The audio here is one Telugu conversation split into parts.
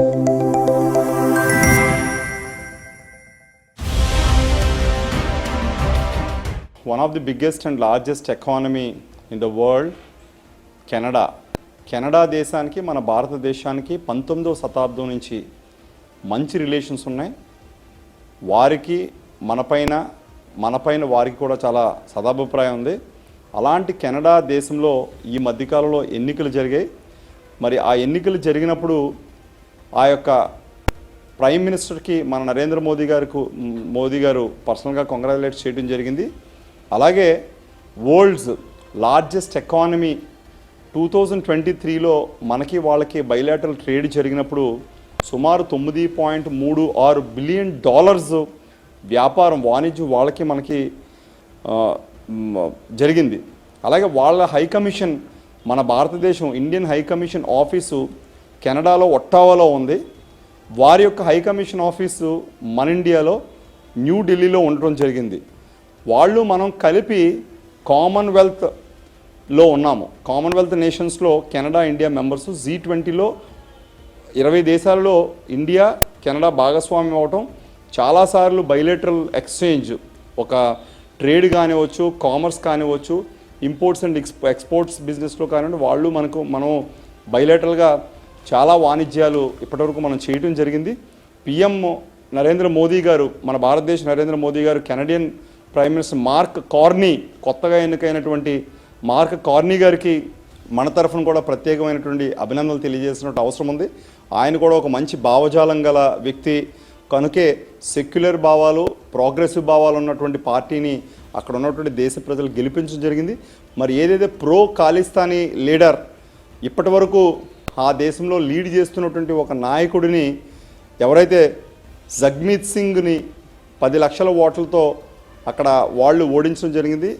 one of the biggest and largest economy in the world Canada Canada దేశానికి మన భారతదేశానికి పంతొమ్మిదవ శతాబ్దం నుంచి మంచి రిలేషన్స్ ఉన్నాయి. వారికి మనపైన మనపైన వారికి కూడా చాలా సదాభిప్రాయం ఉంది. అలాంటి కెనడా దేశంలో ఈ మధ్యకాలంలో ఎన్నికలు జరిగాయి. మరి ఆ ఎన్నికలు జరిగినప్పుడు ఆ యొక్క ప్రైమ్ మినిస్టర్కి మన నరేంద్ర మోదీ గారికి మోదీ గారు పర్సనల్గా కంగ్రాచులేట్ చేయడం జరిగింది. అలాగే world's largest economy two thousand twenty త్రీలో మనకి వాళ్ళకి బయలాటరల్ ట్రేడ్ జరిగినప్పుడు సుమారు తొమ్మిది పాయింట్ మూడు ఆరు బిలియన్ డాలర్స్ వ్యాపారం వాణిజ్యం వాళ్ళకి మనకి జరిగింది. అలాగే వాళ్ళ హై కమిషన్ మన భారతదేశం ఇండియన్ హై కమిషన్ ఆఫీసు కెనడాలో ఒట్టావాలో ఉంది. వారి యొక్క హై కమిషన్ ఆఫీసు మన ఇండియాలో న్యూఢిల్లీలో ఉండటం జరిగింది. వాళ్ళు మనం కలిపి కామన్వెల్త్లో ఉన్నాము. కామన్వెల్త్ నేషన్స్లో కెనడా ఇండియా మెంబర్స్ జీ ట్వంటీలో ఇరవై దేశాలలో ఇండియా కెనడా భాగస్వామ్యం అవటం చాలాసార్లు బైలేటరల్ ఎక్స్చేంజ్ ఒక ట్రేడ్ కానివచ్చు కామర్స్ కానివచ్చు ఇంపోర్ట్స్ అండ్ ఎక్స్ ఎక్స్పోర్ట్స్ బిజినెస్లో కానివ్వండి వాళ్ళు మనకు మనం బైలేటరల్గా చాలా వాణిజ్యాలు ఇప్పటివరకు మనం చేయడం జరిగింది. పిఎం నరేంద్ర మోదీ గారు మన భారతదేశ Narendra Modi garu Canadian prime minister Mark Carney కొత్తగా ఎన్నికైనటువంటి మార్క్ కార్నీ గారికి మన తరఫున కూడా ప్రత్యేకమైనటువంటి అభినందనలు తెలియజేసినట్టు అవసరం ఉంది. ఆయన కూడా ఒక మంచి భావజాలం గల వ్యక్తి. కనుకే సెక్యులర్ భావాలు ప్రోగ్రెసివ్ భావాలు ఉన్నటువంటి పార్టీని అక్కడ ఉన్నటువంటి దేశ ప్రజలు గెలిపించడం జరిగింది. మరి ఏదైతే ప్రో ఖాళిస్తానీ లీడర్ ఇప్పటి వరకు ఆ దేశంలో లీడ్ చేస్తున్నటువంటి ఒక నాయకుడిని ఎవరైతే జగ్మీత్ సింగ్ని పది లక్షల ఓట్లతో అక్కడ వాళ్ళు ఓడించడం జరిగింది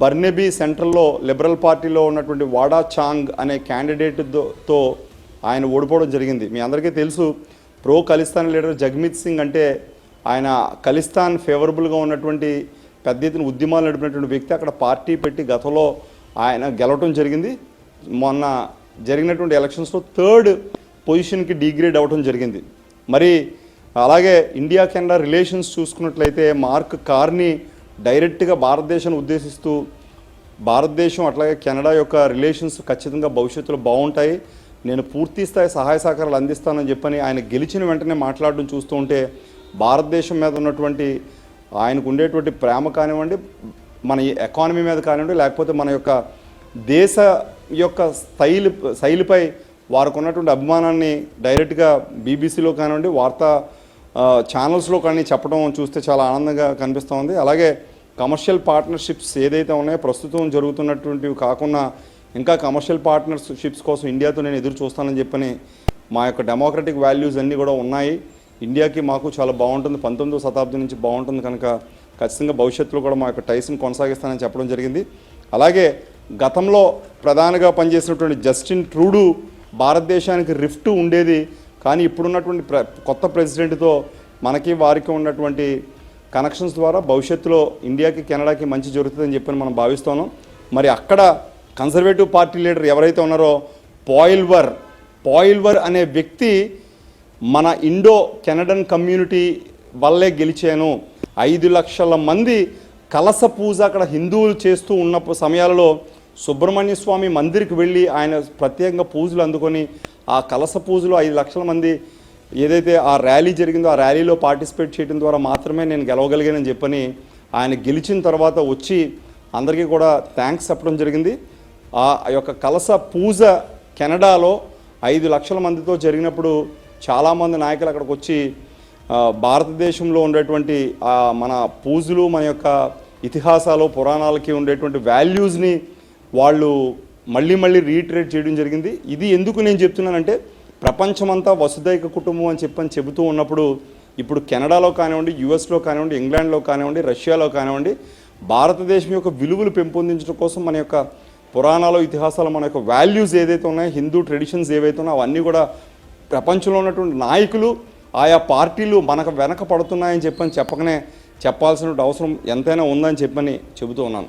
బర్నెబీ సెంట్రల్లో లిబరల్ పార్టీలో ఉన్నటువంటి వాడా చాంగ్ అనే క్యాండిడేట్తో ఆయన ఓడిపోవడం జరిగింది. మీ అందరికీ తెలుసు ప్రో ఖలిస్తాన్ లీడర్ జగ్మీత్ సింగ్ అంటే ఆయన ఖలిస్తాన్ ఫేవరబుల్గా ఉన్నటువంటి పెద్ద ఎత్తున ఉద్యమాలు నడిపినటువంటి వ్యక్తి. అక్కడ పార్టీ పెట్టి గతంలో ఆయన గెలవటం జరిగింది. మొన్న జరిగినటువంటి ఎలక్షన్స్లో థర్డ్ పొజిషన్కి డిగ్రేడ్ అవ్వడం జరిగింది. మరి అలాగే ఇండియా కెనడా రిలేషన్స్ చూసుకున్నట్లయితే మార్క్ కార్ని డైరెక్ట్గా భారతదేశాన్ని ఉద్దేశిస్తూ భారతదేశం అట్లాగే కెనడా యొక్క రిలేషన్స్ ఖచ్చితంగా భవిష్యత్తులో బాగుంటాయి. నేను పూర్తి స్థాయి సహాయ సహకారాలు అందిస్తానని చెప్పని ఆయన గెలిచిన వెంటనే మాట్లాడడం చూస్తూ ఉంటే భారతదేశం మీద ఉన్నటువంటి ఆయనకు ఉండేటువంటి ప్రేమ కానివ్వండి మన ఎకానమీ మీద కానివ్వండి లేకపోతే మన యొక్క దేశ యొక్క శైలి శైలిపై వారికి ఉన్నటువంటి అభిమానాన్ని డైరెక్ట్గా బీబీసీలో కానివ్వండి వార్తా ఛానల్స్లో కానీ చెప్పడం చూస్తే చాలా ఆనందంగా కనిపిస్తూ ఉంది. అలాగే కమర్షియల్ పార్ట్నర్షిప్స్ ఏదైతే ఉన్నాయో ప్రస్తుతం జరుగుతున్నటువంటివి కాకుండా ఇంకా కమర్షియల్ పార్ట్నర్షిప్స్ కోసం ఇండియాతో నేను ఎదురు చూస్తానని చెప్పని మా యొక్క డెమోక్రటిక్ వాల్యూస్ అన్నీ కూడా ఉన్నాయి. ఇండియాకి మాకు చాలా బాగుంటుంది. పంతొమ్మిదో శతాబ్దం నుంచి బాగుంటుంది కనుక ఖచ్చితంగా భవిష్యత్తులో కూడా మా యొక్క టైస్ని కొనసాగిస్తానని చెప్పడం జరిగింది. అలాగే గతంలో ప్రధానంగా పనిచేసినటువంటి జస్టిన్ ట్రూడు భారతదేశానికి రిఫ్ట్ ఉండేది. కానీ ఇప్పుడున్నటువంటి ప్ర కొత్త ప్రెసిడెంట్తో మనకి వారికి ఉన్నటువంటి కనెక్షన్స్ ద్వారా భవిష్యత్తులో ఇండియాకి కెనడాకి మంచి జరుగుతుందని చెప్పి మనం భావిస్తున్నాం. మరి అక్కడ కన్సర్వేటివ్ పార్టీ లీడర్ ఎవరైతే ఉన్నారో పాయిల్వర్ పాయిల్వర్ అనే వ్యక్తి మన ఇండో కెనడన్ కమ్యూనిటీ వల్లే గెలిచాను. ఐదు లక్షల మంది కలస పూజ అక్కడ హిందువులు చేస్తూ ఉన్న సమయాలలో సుబ్రహ్మణ్య స్వామి మందిరికి వెళ్ళి ఆయన ప్రత్యేకంగా పూజలు అందుకొని ఆ కలస పూజలో ఐదు లక్షల మంది ఏదైతే ఆ ర్యాలీ జరిగిందో ఆ ర్యాలీలో పార్టిసిపేట్ చేయడం ద్వారా మాత్రమే నేను గెలవగలిగానని చెప్పని ఆయన గెలిచిన తర్వాత వచ్చి అందరికీ కూడా థ్యాంక్స్ చెప్పడం జరిగింది. ఆ యొక్క కలస పూజ కెనడాలో ఐదు లక్షల మందితో జరిగినప్పుడు చాలామంది నాయకులు అక్కడికి వచ్చి భారతదేశంలో ఉండేటువంటి మన పూజలు మన యొక్క ఇతిహాసాలు పురాణాలకి ఉండేటువంటి వాల్యూస్ని వాళ్ళు మళ్ళీ మళ్ళీ రీట్రేట్ చేయడం జరిగింది. ఇది ఎందుకు నేను చెప్తున్నానంటే ప్రపంచమంతా వసుదైక కుటుంబం అని చెప్పని చెబుతూ ఉన్నప్పుడు ఇప్పుడు కెనడాలో కానివ్వండి యుఎస్లో కానివ్వండి ఇంగ్లాండ్లో కానివ్వండి రష్యాలో కానివ్వండి భారతదేశం యొక్క విలువలు పెంపొందించడం కోసం మన యొక్క పురాణాలు ఇతిహాసాలు మన యొక్క వాల్యూస్ ఏదైతే ఉన్నాయో హిందూ ట్రెడిషన్స్ ఏవైతే ఉన్నాయో అవన్నీ కూడా ప్రపంచంలో ఉన్నటువంటి నాయకులు ఆయా పార్టీలు మనకు వెనక పడుతున్నాయని చెప్పని చెప్పకనే చెప్పాల్సిన అవసరం ఎంతైనా ఉందని చెప్పని చెబుతూ ఉన్నాను.